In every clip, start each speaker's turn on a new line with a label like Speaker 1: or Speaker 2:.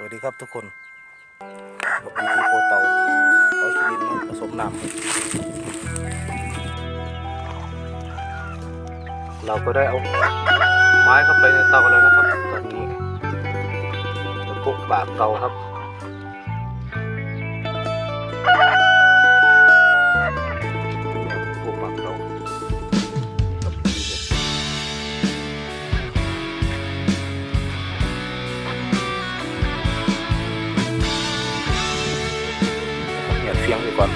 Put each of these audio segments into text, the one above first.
Speaker 1: สวัสดีครับทุกคนกับวิธีโคเตาเอาชีวิตมาผสมน้ำเราก็ได้เอาไม้เข้าไปในเตาแล้วนะครับ ตอนนี้จะพวกปากเตาครับ เหยียดเฟียงไปก่อน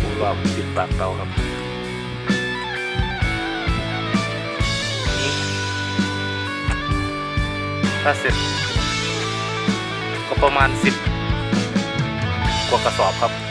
Speaker 1: ผมว่าปิดปากเตาครับนี่ถ้าเสร็จ ก็ประมาณสิบกว่ากระสอบครับ